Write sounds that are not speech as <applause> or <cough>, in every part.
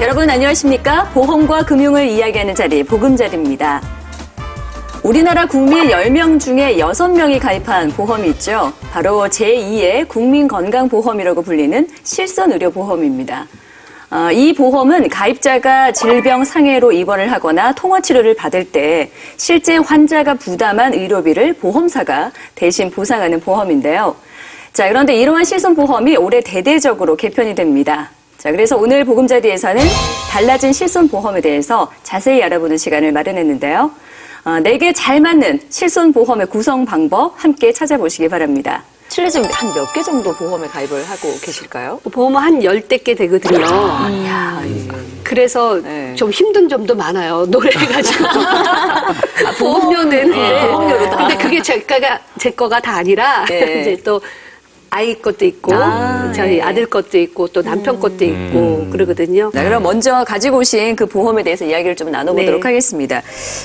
여러분 안녕하십니까? 보험과 금융을 이야기하는 자리 보금자리입니다. 우리나라 국민 10명 중에 6명이 가입한 보험이 있죠. 바로 제2의 국민건강보험이라고 불리는 실손의료보험입니다. 어, 이 보험은 가입자가 질병 상해로 입원을 하거나 통원 치료를 받을 때 실제 환자가 부담한 의료비를 보험사가 대신 보상하는 보험인데요. 자, 그런데 이러한 실손보험이 올해 대대적으로 개편이 됩니다. 자, 그래서 오늘 보금자리에서는 달라진 실손 보험에 대해서 자세히 알아보는 시간을 마련했는데요. 어, 내게 잘 맞는 실손 보험의 구성 방법 함께 찾아보시기 바랍니다. 실례 좀한몇 개 정도 보험에 가입을 하고 계실까요? 보험은 한 열대 개 되거든요. 야, 그래서 네. 좀 힘든 점도 많아요. 노래해가지고. <laughs> 아, 보험료 내는데. 네, 보험료로 다. 근데 그게 제 거가, 제 거가 다 아니라, 네. <laughs> 이제 또, 아이 것도 있고, 아, 저희 네. 아들 것도 있고, 또 남편 것도 있고, 그러거든요. 자, 그럼 먼저 가지고 오신 그 보험에 대해서 이야기를 좀 나눠보도록 네. 하겠습니다.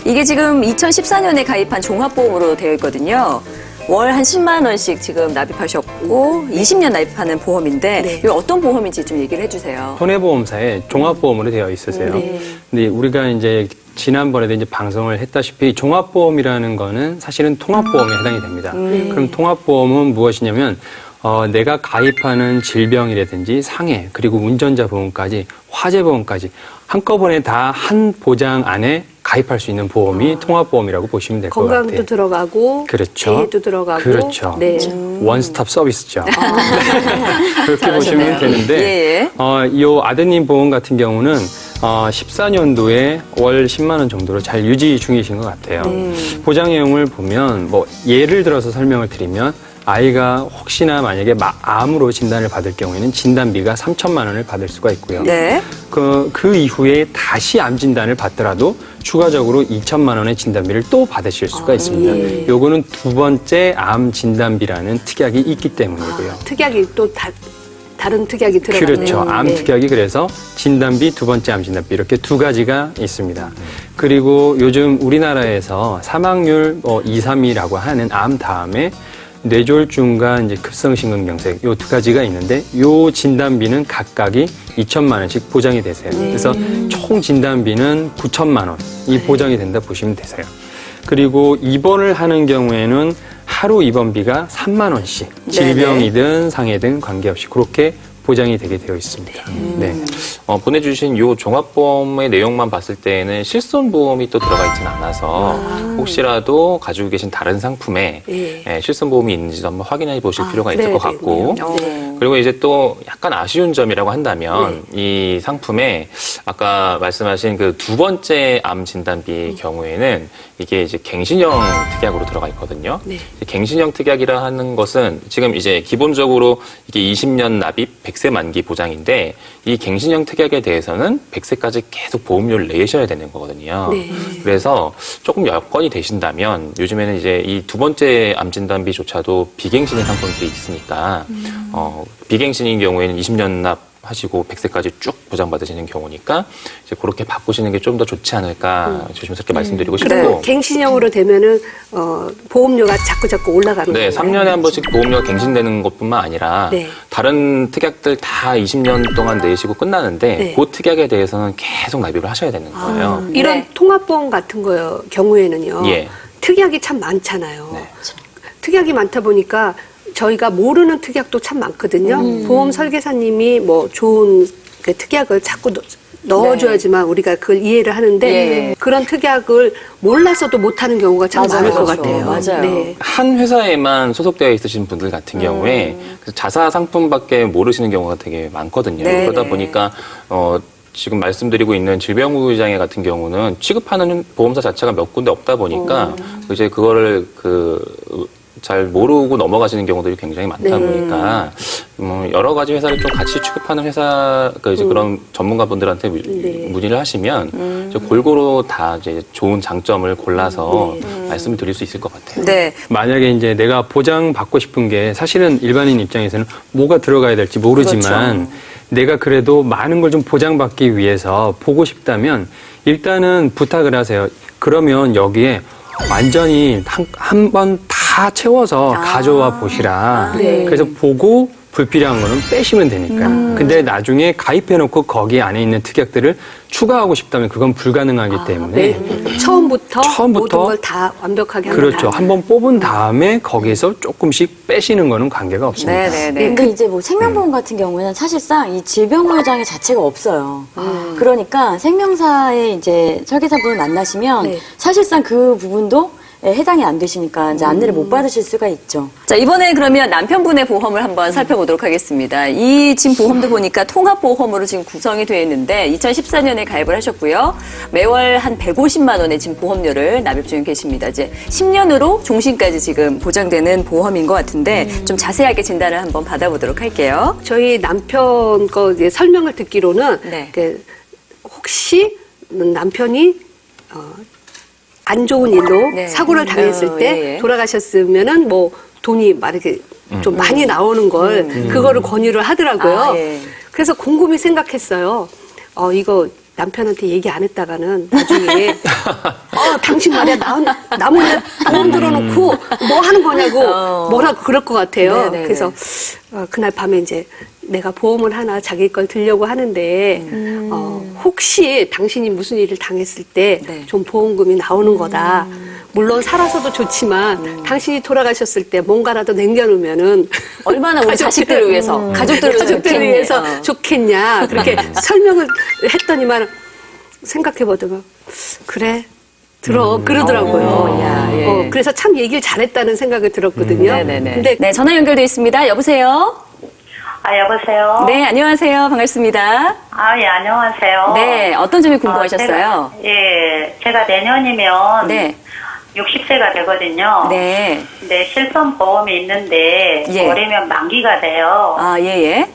이게 지금 2014년에 가입한 종합보험으로 되어 있거든요. 월 한 10만 원씩 지금 납입하셨고 20년 납입하는 보험인데 네. 이거 어떤 보험인지 좀 얘기를 해주세요. 손해보험사에 종합보험으로 되어 있으세요. 네. 근데 우리가 이제 지난번에도 이제 방송을 했다시피 종합보험이라는 거는 사실은 통합보험에 해당이 됩니다. 그럼 통합보험은 무엇이냐면 어, 내가 가입하는 질병이라든지 상해 그리고 운전자 보험까지 화재 보험까지 한꺼번에 다 한 보장 안에 가입할 수 있는 보험이 통합보험이라고 보시면 될 것 같아요. 건강도 들어가고, 그렇죠. 재해도 들어가고. 그렇죠. 네. 원스톱 서비스죠. <laughs> 그렇게 잘하셨네요. 보시면 되는데, 예, 예. 어, 이 아드님 보험 같은 경우는 어, 14년도에 월 10만 원 정도로 잘 유지 중이신 것 같아요. 음. 보장 내용을 보면 뭐 예를 들어서 설명을 드리면 아이가 혹시나 만약에 마- 암으로 진단을 받을 경우에는 진단비가 3천만 원을 받을 수가 있고요. 네. 그, 그 이후에 다시 암 진단을 받더라도 추가적으로 2천만 원의 진단비를 또 받으실 수가 있습니다. 예. 요거는 두 번째 암 진단비라는 특약이 있기 때문이고요. 특약이 또 다, 다른 특약이 들어가네요. 그렇죠. 암 네. 특약이 그래서 진단비, 두 번째 암 진단비 이렇게 두 가지가 있습니다. 그리고 요즘 우리나라에서 사망률 뭐 2, 3위라고 하는 암 다음에 뇌졸중과 이제 급성심근경색 요 두 가지가 있는데 요 진단비는 각각이 2천만 원씩 보장이 되세요. 그래서 총 진단비는 9천만 원이 보장이 된다 보시면 되세요. 그리고 입원을 하는 경우에는 하루 입원비가 3만 원씩 질병이든 상해든 관계없이 그렇게 보장이 되게 되어 있습니다. 네. 어, 보내주신 요 종합보험의 내용만 봤을 때에는 실손보험이 또 들어가 있지는 않아서 혹시라도 가지고 계신 다른 상품에 예. 예, 실손보험이 있는지도 한번 확인해 보실 아, 필요가 있을 네, 것 네, 같고 네. 어. 그리고 이제 또 약간 아쉬운 점이라고 한다면 이 상품에 아까 말씀하신 그 두 번째 암 진단비 경우에는 이게 이제 갱신형 특약으로 들어가 있거든요. 네. 갱신형 특약이라 하는 것은 지금 이제 기본적으로 이게 20년 납입 100세 만기 보장인데 이 갱신형 특약에 대해서는 100세까지 계속 보험료를 내셔야 되는 거거든요. 네. 그래서 조금 여건이 되신다면 요즘에는 이제 이 두 번째 암 진단비조차도 비갱신의 상품들이 있으니까 어, 비갱신인 경우에는 20년 납 하시고 100세까지 쭉 보장받으시는 경우니까 이제 그렇게 바꾸시는 게 좀 더 좋지 않을까 조심스럽게 말씀드리고 싶고 그리고 갱신형으로 되면은 어, 보험료가 자꾸 자꾸 올라가는 네, 거예요. 3년에 한 번씩 보험료가 갱신되는 것뿐만 아니라 네. 다른 특약들 다 20년 동안 내시고 끝나는데 네. 그 특약에 대해서는 계속 납입을 하셔야 되는 거예요. 이런 네. 통합보험 같은 거 경우에는요. 예. 특약이 참 많잖아요. 네. 특약이 많다 보니까 저희가 모르는 특약도 참 많거든요. 보험 설계사님이 뭐 좋은 그 특약을 자꾸 넣- 넣어줘야지만 우리가 그걸 이해를 하는데 예. 그런 특약을 몰라서도 못하는 경우가 참 맞아요. 많을 것 그렇죠. 같아요. 맞아요. 네. 한 회사에만 소속되어 있으신 분들 같은 경우에 그 자사 상품밖에 모르시는 경우가 되게 많거든요. 네. 그러다 보니까 어 지금 말씀드리고 있는 질병의장애 같은 경우는 취급하는 보험사 자체가 몇 군데 없다 보니까 이제 그거를 그 잘 모르고 넘어가시는 경우들이 굉장히 많다 네. 보니까 뭐 여러 가지 회사를 좀 같이 취급하는 회사 그 이제 그런 전문가분들한테 무- 네. 문의를 하시면 이제 골고루 다 이제 좋은 장점을 골라서 말씀을 드릴 수 있을 것 같아요. 네. 만약에 이제 내가 보장 받고 싶은 게 사실은 일반인 입장에서는 뭐가 들어가야 될지 모르지만 그렇죠. 내가 그래도 많은 걸 좀 보장받기 위해서 보고 싶다면 일단은 부탁을 하세요. 그러면 여기에 완전히 한 번 다 채워서 아. 가져와 보시라. 네. 그래서 보고 불필요한 거는 빼시면 되니까. 근데 나중에 가입해놓고 거기 안에 있는 특약들을 추가하고 싶다면 그건 불가능하기 때문에 네. 처음부터, 처음부터 모든 걸 다 완벽하게 그렇죠. 한번 뽑은 다음에 거기서 조금씩 빼시는 거는 관계가 없습니다. 네네네. 근데 이제 뭐 생명보험 같은 경우에는 사실상 이 질병보장의 자체가 없어요. 그러니까 생명사의 이제 설계사분을 만나시면 네. 사실상 그 부분도 예, 해당이 안 되시니까 이제 안내를 못 받으실 수가 있죠. 자, 이번에 그러면 남편분의 보험을 한번 살펴보도록 하겠습니다. 이 지금 보험도 보니까 통합보험으로 지금 구성이 되어 있는데 2014년에 가입을 하셨고요. 매월 한 150만 원의 지금 보험료를 납입 중에 계십니다. 이제 10년으로 종신까지 지금 보장되는 보험인 것 같은데 좀 자세하게 진단을 한번 받아보도록 할게요. 저희 남편 거 이제 설명을 듣기로는 네. 그 혹시 남편이 어, 안 좋은 일로 네. 사고를 당했을 어, 때 예, 예. 돌아가셨으면은 뭐 돈이 막 이렇게 좀 많이 나오는 걸 그거를 권유를 하더라고요. 아, 예. 그래서 곰곰이 생각했어요. 어 이거 남편한테 얘기 안 했다가는 나중에 <laughs> 어 당신 말이야 나, 나 몰래 보험 들어놓고 뭐 하는 거냐고 뭐라고 그럴 것 같아요. 어. 네네네. 그래서 어, 그날 밤에 이제 내가 보험을 하나 자기 걸 들려고 하는데 어, 혹시 당신이 무슨 일을 당했을 때 네. 좀 보험금이 나오는 거다. 물론 살아서도 좋지만 당신이 돌아가셨을 때 뭔가라도 남겨놓으면은 얼마나 우리 <laughs> 자식들을 위해서, 가족들을 위해서 가족들을 좋겠니? 위해서 어. 좋겠냐 그렇게 설명을 했더니만 생각해보다가 그래 들어 그러더라고요. 어, 야, 예. 어, 그래서 참 얘기를 잘했다는 생각이 들었거든요. 네네네. 근데 네, 전화 연결돼 있습니다. 여보세요? 아, 여보세요? 네, 안녕하세요. 반갑습니다. 아, 예, 안녕하세요. 네, 어떤 점이 어, 궁금하셨어요? 제가, 예, 제가 내년이면 네. 60세가 되거든요. 네. 근데 실손 보험이 있는데 예. 올해면 만기가 돼요. 아, 예, 예.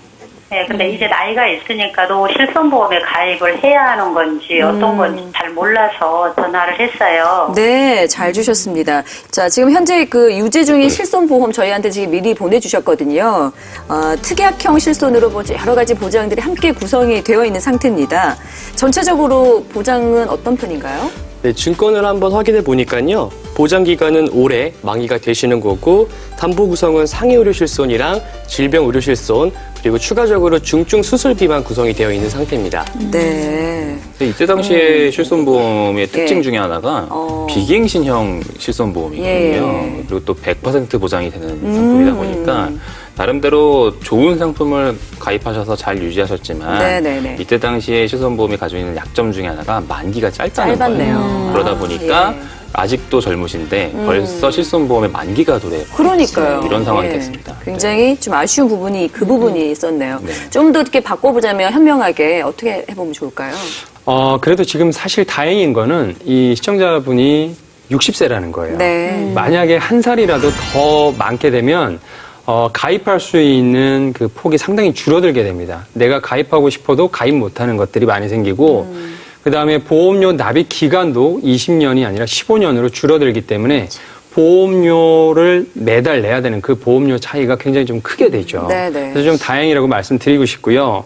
예, 근데 이제 나이가 있으니까도 실손 보험에 가입을 해야 하는 건지 어떤 건지 잘 몰라서 전화를 했어요. 네, 잘 주셨습니다. 자, 지금 현재 그 유죄 중인 실손 보험 저희한테 지금 미리 보내주셨거든요. 어, 특약형 실손으로 뭐 여러 가지 보장들이 함께 구성이 되어 있는 상태입니다. 전체적으로 보장은 어떤 편인가요? 네, 증권을 한번 확인해 보니까요. 보장 기간은 올해 만기가 되시는 거고 담보 구성은 상해 의료 실손이랑 질병 의료 실손 그리고 추가적으로 중증 수술 비만 구성이 되어 있는 상태입니다. 네. 근데 이때 당시에 실손보험의 특징 예. 중에 하나가 어. 비갱신형 실손보험이거든요. 예. 음. 그리고 또 100% 보장이 되는 상품이다 보니까 나름대로 좋은 상품을 가입하셔서 잘 유지하셨지만 네네네. 이때 당시에 실손보험이 가지고 있는 약점 중에 하나가 만기가 짧다는 짧았네요. 거예요. 그러다 보니까 예. 음. 아직도 젊으신데 벌써 실손보험의 만기가 도래 그러니까요. 이런 상황이 예. 됐습니다. 굉장히 좀 아쉬운 부분이 그 부분이 있었네요. 네. 좀 더 이렇게 바꿔보자면 현명하게 어떻게 해보면 좋을까요? 어, 그래도 지금 사실 다행인 거는 이 시청자분이 60세라는 거예요. 네. 만약에 한 살이라도 더 많게 되면 어, 가입할 수 있는 그 폭이 상당히 줄어들게 됩니다. 내가 가입하고 싶어도 가입 못하는 것들이 많이 생기고 그 다음에 보험료 납입 기간도 20년이 아니라 15년으로 줄어들기 때문에 보험료를 매달 내야 되는 그 보험료 차이가 굉장히 좀 크게 되죠. 네네. 그래서 좀 다행이라고 말씀드리고 싶고요.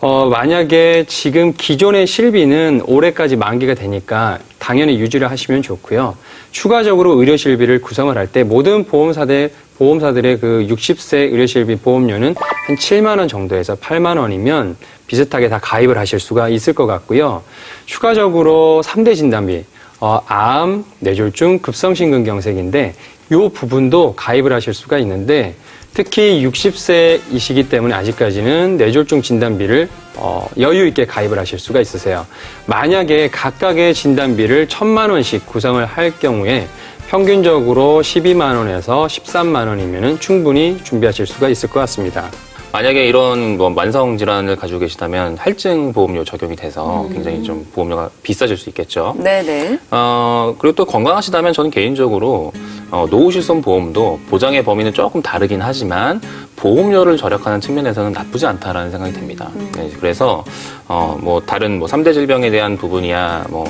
어, 만약에 지금 기존의 실비는 올해까지 만기가 되니까 당연히 유지를 하시면 좋고요. 추가적으로 의료실비를 구성을 할 때 모든 보험사들 보험사들의 그 60세 의료실비 보험료는 한 7만 원 정도에서 8만 원이면 비슷하게 다 가입을 하실 수가 있을 것 같고요. 추가적으로 3대 진단비, 어, 암, 뇌졸중, 급성심근경색인데 이 부분도 가입을 하실 수가 있는데 특히 60세이시기 때문에 아직까지는 뇌졸중 진단비를 어, 여유 있게 가입을 하실 수가 있으세요. 만약에 각각의 진단비를 천만 원씩 구성을 할 경우에 평균적으로 12만 원에서 13만 원이면 충분히 준비하실 수가 있을 것 같습니다. 만약에 이런 뭐 만성 질환을 가지고 계시다면 할증 보험료 적용이 돼서 굉장히 좀 보험료가 비싸질 수 있겠죠. 네네. 어, 그리고 또 건강하시다면 저는 개인적으로 어, 노후실손 보험도 보장의 범위는 조금 다르긴 하지만 보험료를 절약하는 측면에서는 나쁘지 않다라는 생각이 듭니다. 네, 그래서 어, 뭐 다른 뭐 3대 질병에 대한 부분이야 뭐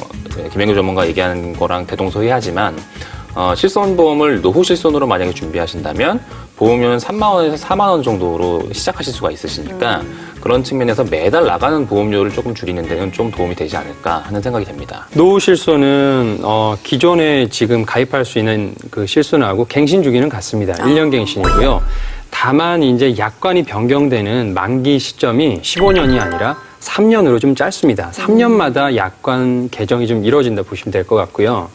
김영규 전문가 얘기하는 거랑 대동소이하지만 어, 실손 보험을 노후 실손으로 만약에 준비하신다면 보험료는 3만 원에서 4만 원 정도로 시작하실 수가 있으시니까 그런 측면에서 매달 나가는 보험료를 조금 줄이는 데는 좀 도움이 되지 않을까 하는 생각이 됩니다. 노후 실손은 어, 기존에 지금 가입할 수 있는 그 실손하고 갱신 주기는 같습니다. 1년 갱신이고요. 다만 이제 약관이 변경되는 만기 시점이 15년이 아니라 3년으로 좀 짧습니다. 3년마다 약관 개정이 좀 이루어진다 보시면 될 것 같고요.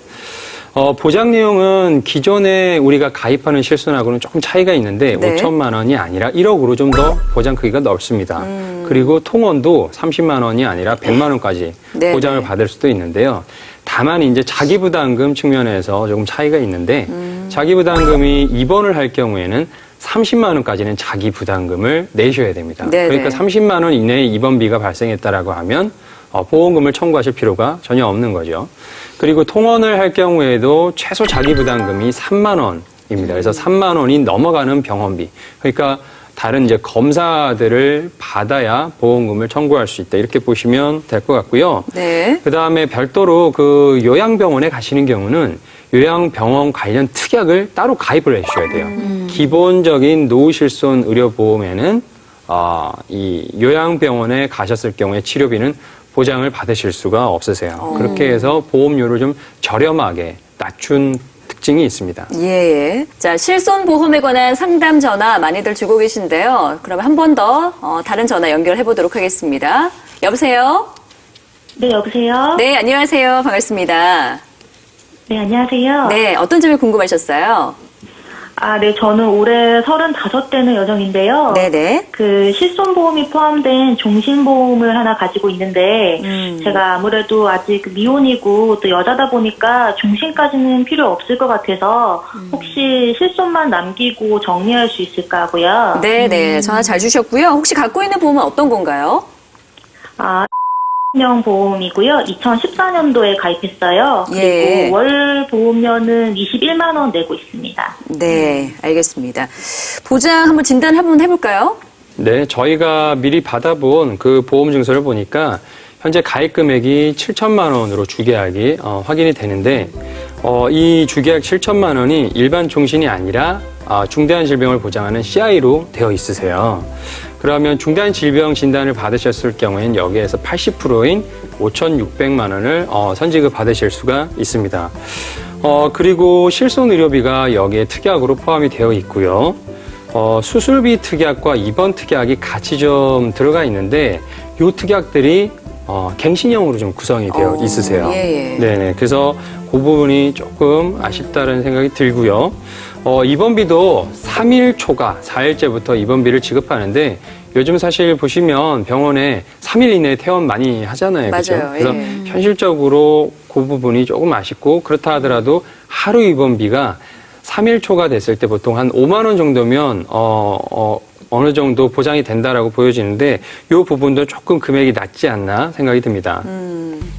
어, 보장 내용은 기존에 우리가 가입하는 실손하고는 조금 차이가 있는데 네. 5천만 원이 아니라 1억으로 좀 더 보장 크기가 넓습니다. 그리고 통원도 30만 원이 아니라 100만 원까지 네, 보장을 네. 받을 수도 있는데요. 다만 이제 자기 부담금 측면에서 조금 차이가 있는데 음. 자기 부담금이 입원을 할 경우에는 30만 원까지는 자기 부담금을 내셔야 됩니다. 네, 그러니까 네. 30만 원 이내에 입원비가 발생했다라고 하면 어, 보험금을 청구하실 필요가 전혀 없는 거죠. 그리고 통원을 할 경우에도 최소 자기 부담금이 3만 원입니다. 그래서 3만 원이 넘어가는 병원비. 그러니까 다른 이제 검사들을 받아야 보험금을 청구할 수 있다. 이렇게 보시면 될 것 같고요. 네. 그 다음에 별도로 그 요양병원에 가시는 경우는 요양병원 관련 특약을 따로 가입을 해주셔야 돼요. 기본적인 노후실손 의료보험에는 어, 이 요양병원에 가셨을 경우에 치료비는 보장을 받으실 수가 없으세요. 그렇게 해서 보험료를 좀 저렴하게 낮춘 특징이 있습니다. 예, 예. 자, 실손 보험에 관한 상담 전화 많이들 주고 계신데요. 그럼 한 번 더 어, 다른 전화 연결해 보도록 하겠습니다. 여보세요? 네, 여보세요? 네, 안녕하세요. 반갑습니다. 네, 안녕하세요. 네, 어떤 점이 궁금하셨어요? 아, 네, 저는 올해 35되는 여성인데요. 네네. 그 실손보험이 포함된 종신보험을 하나 가지고 있는데, 제가 아무래도 아직 미혼이고 또 여자다 보니까 종신까지는 필요 없을 것 같아서, 혹시 실손만 남기고 정리할 수 있을까 하고요. 네네. 전화 잘 주셨고요. 혹시 갖고 있는 보험은 어떤 건가요? 아, 명 보험이고요. 2014년도에 가입했어요. 예. 그리고 월 보험료는 21만 원 내고 있습니다. 네, 알겠습니다. 보장 한번 진단 한번 해볼까요? 네, 저희가 미리 받아본 그 보험 증서를 보니까 현재 가입 금액이 7천만 원으로 주계약이 어, 확인이 되는데 어, 이 주계약 7천만 원이 일반 종신이 아니라 아, 중대한 질병을 보장하는 CI로 되어 있으세요. 그러면 중대한 질병 진단을 받으셨을 경우에는 여기에서 80%인 5,600만 원을 어, 선지급 받으실 수가 있습니다. 어, 그리고 실손 의료비가 여기에 특약으로 포함이 되어 있고요. 어, 수술비 특약과 입원 특약이 같이 좀 들어가 있는데 요 특약들이 어, 갱신형으로 좀 구성이 되어 어, 있으세요. 예, 예. 네네. 그래서 그 부분이 조금 아쉽다는 생각이 들고요. 어, 입원비도 3일 초과 4일째부터 입원비를 지급하는데 요즘 사실 보시면 병원에 3일 이내에 퇴원 많이 하잖아요. 그죠? 맞아요. 그래서 예. 현실적으로 그 부분이 조금 아쉽고 그렇다 하더라도 하루 입원비가 3일 초가 됐을 때 보통 한 5만 원 정도면 어, 어, 어느 정도 보장이 된다라고 보여지는데 이 부분도 조금 금액이 낮지 않나 생각이 듭니다.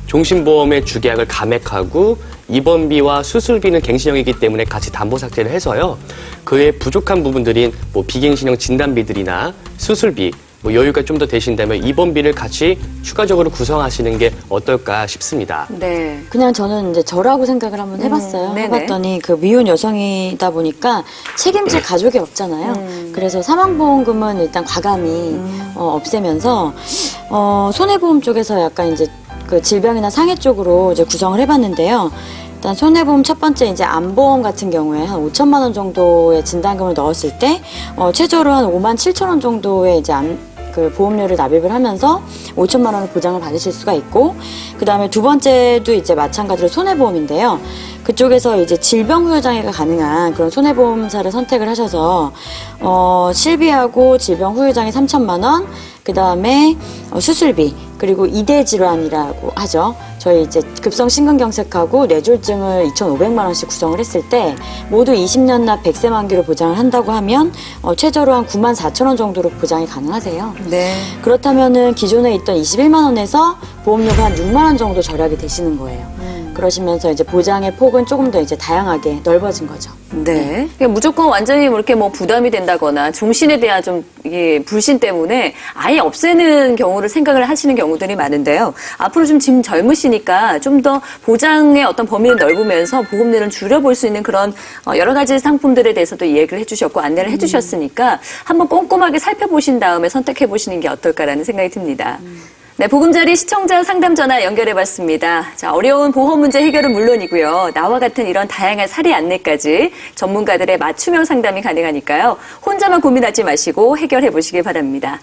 종신보험의 주계약을 감액하고 입원비와 수술비는 갱신형이기 때문에 같이 담보 삭제를 해서요. 그에 부족한 부분들인 뭐 비갱신형 진단비들이나 수술비, 뭐 여유가 좀 더 되신다면 입원비를 같이 추가적으로 구성하시는 게 어떨까 싶습니다. 네. 그냥 저는 이제 저라고 생각을 한번 해봤어요. 음. 해봤더니 그 미혼 여성이다 보니까 책임질 가족이 없잖아요. 음. 그래서 사망보험금은 일단 과감히 어, 없애면서 어, 손해보험 쪽에서 약간 이제 그 질병이나 상해 쪽으로 이제 구성을 해봤는데요. 일단 손해보험 첫 번째 이제 암보험 같은 경우에 한 5천만 원 정도의 진단금을 넣었을 때 어, 최저로 한 5만 7천 원 정도의 이제 암, 그 보험료를 납입을 하면서 5천만 원을 보장을 받으실 수가 있고 그 다음에 두 번째도 이제 마찬가지로 손해보험인데요. 그쪽에서 이제 질병 후유 장애가 가능한 그런 손해보험사를 선택을 하셔서 어, 실비하고 질병 후유 장애 3천만 원, 그 다음에 어, 수술비 그리고 이대 질환이라고 하죠. 저희 이제 급성 심근경색하고 뇌졸중을 2,500만 원씩 구성을 했을 때 모두 20년 납 100세 만기로 보장을 한다고 하면 어, 최저로 한 9만 4천 원 정도로 보장이 가능하세요. 네. 그렇다면은 기존에 있던 21만 원에서 보험료가 한 6만 원 정도 절약이 되시는 거예요. 그러시면서 이제 보장의 폭은 조금 더 이제 다양하게 넓어진 거죠. 네. 그러니까 무조건 완전히 뭐 이렇게 뭐 부담이 된다거나 종신에 대한 좀 이게 불신 때문에 아예 없애는 경우를 생각을 하시는 경우들이 많은데요. 앞으로 좀 지금 젊으시니까 좀 더 보장의 어떤 범위를 넓으면서 보험료를 줄여볼 수 있는 그런 어, 여러 가지 상품들에 대해서도 이야기를 해주셨고 안내를 해주셨으니까 한번 꼼꼼하게 살펴보신 다음에 선택해 보시는 게 어떨까라는 생각이 듭니다. 네, 보금자리 시청자 상담 전화 연결해봤습니다. 자, 어려운 보험 문제 해결은 물론이고요. 나와 같은 이런 다양한 사례 안내까지 전문가들의 맞춤형 상담이 가능하니까요. 혼자만 고민하지 마시고 해결해 보시기 바랍니다.